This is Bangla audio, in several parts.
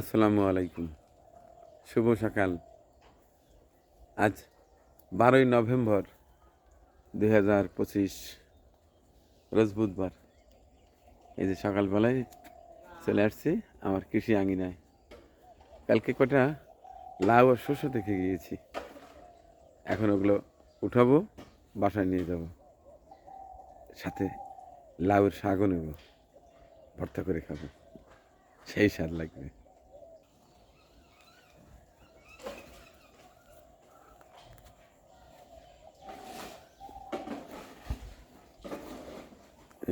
আসসালামু আলাইকুম। শুভ সকাল। আজ বারোই নভেম্বর দুই হাজার পঁচিশ, রোজ বুধবার। এই যে সকালবেলায় চলে আসছি আমার কৃষি আঙিনায়। কালকে কটা লাউ আর শস্য দেখে গিয়েছি। এখন ওগুলো উঠাবো, বাসায় নিয়ে যাব। সাথে লাউয়ের শাকও নেব, ভর্তা করে খাব। সেই স্বাদ লাগবে।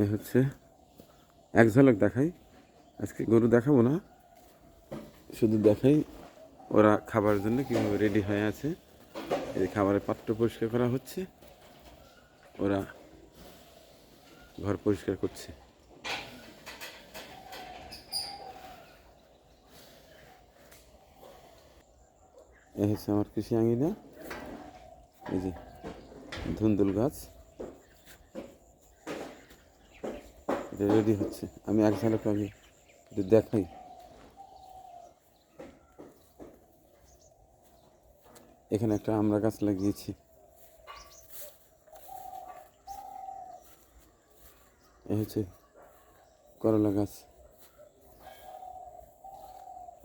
এ হচ্ছে এক ঝলক দেখাই। আজকে গরু দেখাবো না। শুধু দেখাই ওরা খাবার জন্য কীভাবে রেডি হয়ে আছে। এই খাবারের পাত্র পরিষ্কার করা হচ্ছে। ওরা ঘর পরিষ্কার করছে। এ হচ্ছে আমার কৃষি আঙিনা। এই যে ধুন্দুল গাছ। রেডি হচ্ছে। আমি এক ঝলক আগে দেখাই। এখানে একটা আমরা গাছ লাগিয়েছি। এ হচ্ছে করলা গাছ।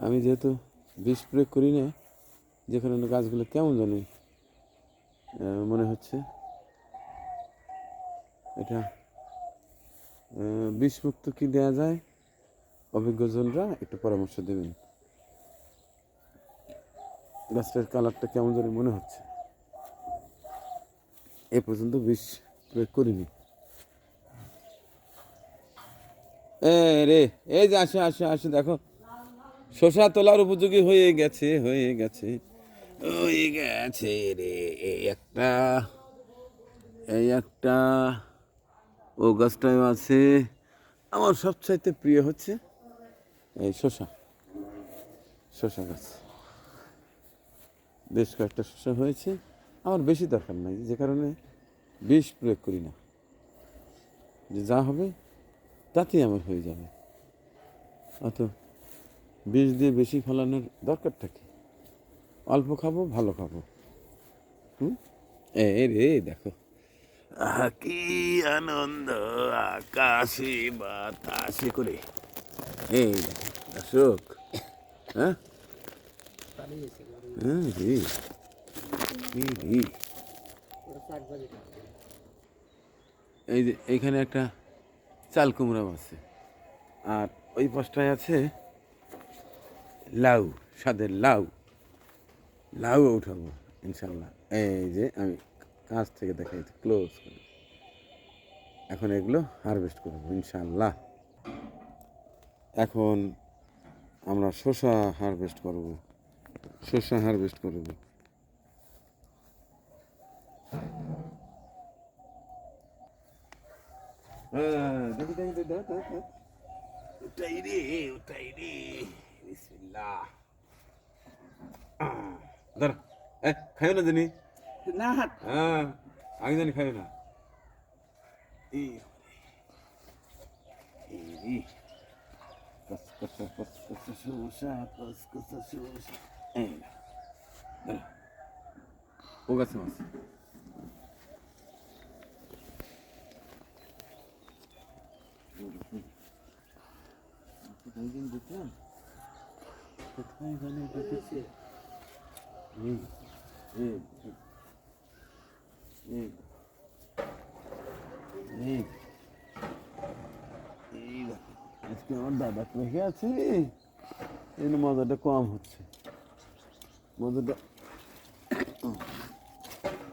আমি যেহেতু বিষ প্রয়োগ করি না যেখানে গাছগুলো কেমন জানি মনে হচ্ছে। এটা বিষমুক্ত কি দেওয়া যায়? অভিজ্ঞজনরা একটু পরামর্শ দেবেন। গাছটার কালারটা কেমন জানি মনে হচ্ছে। এ পর্যন্ত বিষ প্রয়োগ করিনি। রে, এই যে আসো আসো আসো, দেখো। শশা তোলার উপযোগী হয়ে গেছে হয়ে গেছে হয়ে গেছে রে। এই একটা এই একটা। ও গাছটাও আছে। আমার সবচাইতে প্রিয় হচ্ছে এই শশা শশা গাছ। বেশ কয়েকটা শশা হয়েছে। আমার বেশি দরকার নাই, যে কারণে বিষ প্রয়োগ করি না। যে যা হবে, তাতেই আমার হয়ে যাবে। অত বিষ দিয়ে বেশি ফলানোর দরকারটা কি? অল্প খাব, ভালো খাব। হুম? এ রে দেখো। কি আনন্দ, আকাশে বাতাসে করে। এই দর্শক হ্যাঁ? হ্যাঁ রে কি এই যে এইখানে একটা চাল কুমড়াও আছে। আর ওই পাশটায় আছে লাউ, স্বাদের লাউ। লাউ উঠাবো ইনশাল্লাহ এই যে আমি কাছ থেকে দেখাই ক্লোজ করে। এখন এগুলো হারভেস্ট করব ইনশাল্লাহ এখন আমরা শসা হারভেস্ট করব, শসা হারভেস্ট করব। খাইও না জানি? না। হ্যাঁ আগে জানি খাইও না। ও গাছে মাছ কোথায় দেখলাম কোথায় জানি দেখেছি এই এই এই এই এই দেখো, আজকে আমার দাদা রেখে আছে এই জন্য মজাটা কম হচ্ছে মজাটা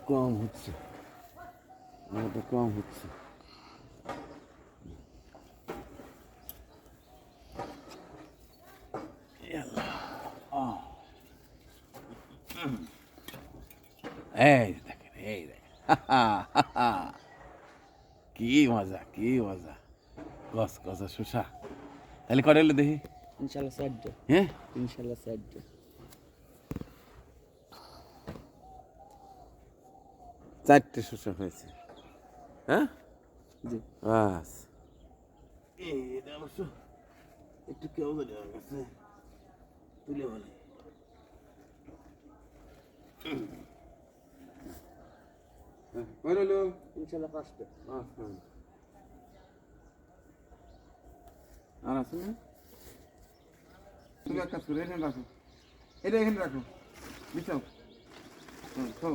কম হচ্ছে মজাটা কম হচ্ছে এই দেখেন এই দেখেন কি মজা কি মজা কস কস শোষা তাহলে করে এলো দেখি। ইনশাল্লাহ সাহায্য। হ্যাঁ? ইনশাল্লাহ সাহায্য। চারটে শোষা হয়েছে। হ্যাঁ? জি। বাস। এটা অবশ্য একটু কেউ জানি আমার কাছে। তুলে বলে। কই রইল ইনশাল্লাহ পাঁচটা। আচ্ছা আর আছে না? তুমি এক কাজ করো এখানে রাখো। এটা এখানে রাখো। বিছাও। খাও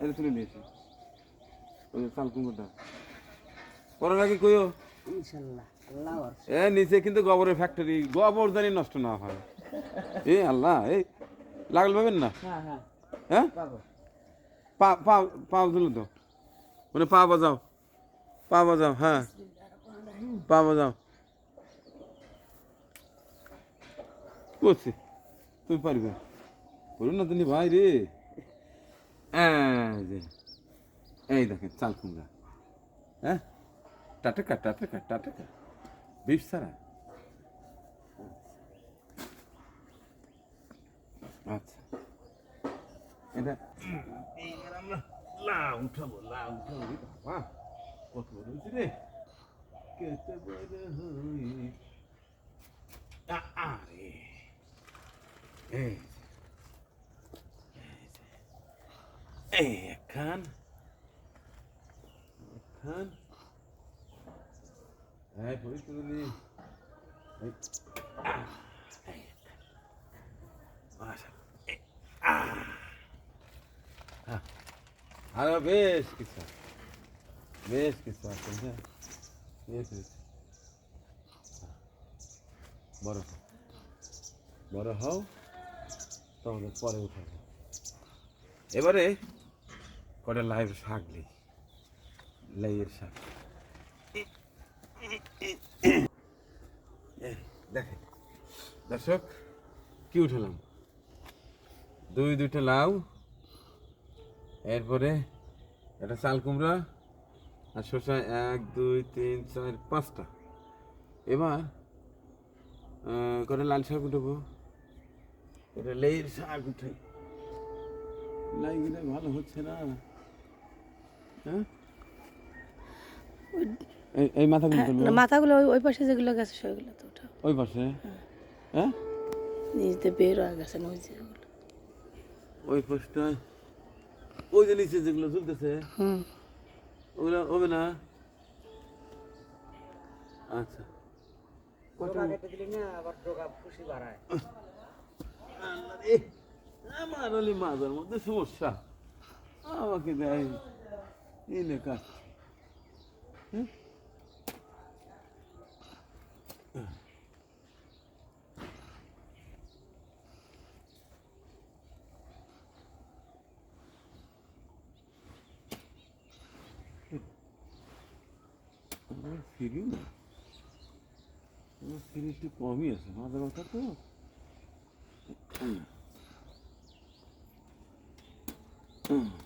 এটা তুলে নিয়েছি ওই যে চাল কুমড়োটা। পরে নাকি কইও। ইনশাল্লাহ এ নিচে কিন্তু গোবরের ফ্যাক্টরি গোবর জানি নষ্ট না হয়। এ আল্লাহ এই লাগল পাবেন না? হ্যাঁ হ্যাঁ। হ্যাঁ? পা পা পা তো মানে পা বাজাও। পা বাজাও হ্যাঁ। পা বাজাও করছি তুমি পারবে করুন না তুমি ভাই রে এই দেখেন চাল কুমড়া হ্যাঁ টাটাকা টাটাকা টাটাকা বিষ ছাড়া আচ্ছা এটা আমরা লাউ উঠাবো লাউ উঠাবো কত হয়েছে রে কেটে বড় হই আ আরে এই যে, এই যে, এই একখান একখান এই পরিস্থিতি নেই এই আহ, এই একখান। আচ্ছা এই, আহ আরও বেশ কিছু আছে। বড় বড় হও তোমাদের পরে উঠাবো এবারে কটা লাইভ শাক নেই লাইয়ের শাক দেখেন। দর্শক, কি উঠালাম? দুই দুইটা লাউ, এরপরে একটা চাল কুমড়া আর শসা এক দুই তিন চার পাঁচটা। এবার কটা লাল শাক উঠবো? এটা লেয়ের শাক উঠে লাইগুলো ভালো হচ্ছে না। হ্যাঁ? এই মাথাগুলো তুলবো। মাথাগুলো ওই পাশে যেগুলো গেছে সেগুলো তো ওঠা ওই পাশে? হ্যাঁ। নিচ দিয়ে বের হয়ে গেছে না ওই যে ওগুলো। ওই পাশটায় ওই যে নিচে যেগুলো ঝুলতেছে? হুম। ওগুলো হবে না। আচ্ছা। আমার হলে মাজার মধ্যে সমস্যা। আমাকে দেয়। কাজ হুম? আমার ফিরি না আমার ফিরি একটু কমই আছে মাঝে কথা তো হ্যালো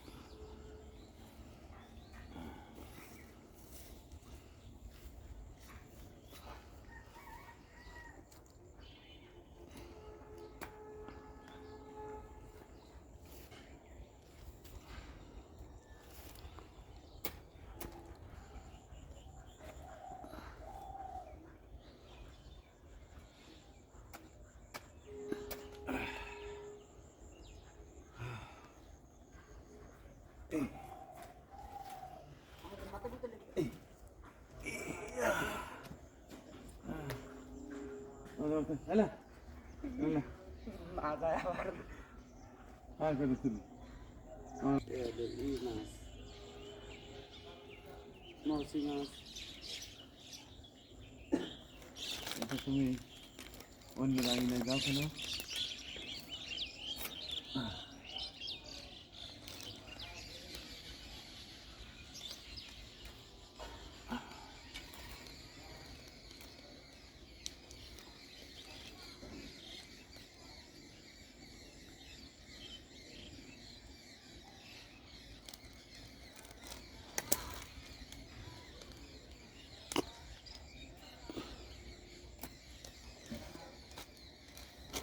আর করে তুলি মৌসি মাছ এটা তুমি অন্য লাইনে যাও কেন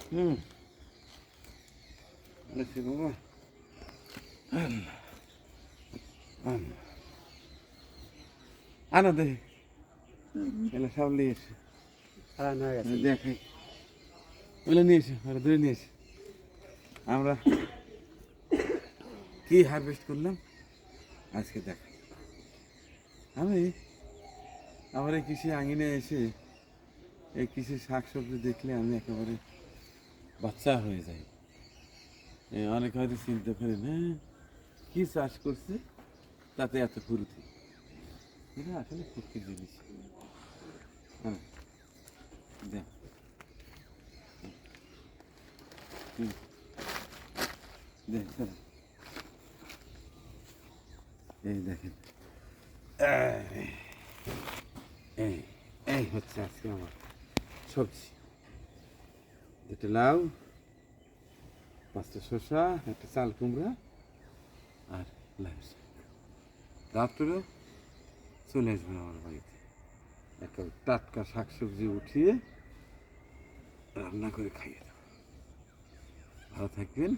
হুম দেখছি বাবা আনা দে এলা সব নিয়ে এসে দেখাই ওগুলো নিয়ে এসে ওরা ধরে নিয়ে এসে আমরা কি হারভেস্ট করলাম আজকে দেখ আমি আমার এই কৃষি আঙিনে এসে এই কৃষি শাকসবজি দেখলে আমি একেবারে বাচ্চা হয়ে যাই এ, অনেক হয়তো চিন্তা করেন হ্যাঁ? কি চাষ করছে? তাতে এত ফুরুতি এটা আসলে ফুর্তির জিনিস। হ্যাঁ। দেখ। হুম। দেখ চলো। এই দেখেন। এই, এই এই হচ্ছে আজকে আমার সবজি। এটা লাউ পাঁচটা শসা একটা চাল কুমড়া আর লাউ রাত্রে চলে আসবেন আমার বাড়িতে একটা টাটকা শাক সবজি উঠিয়ে রান্না করে খাইয়ে দেব ভালো থাকবেন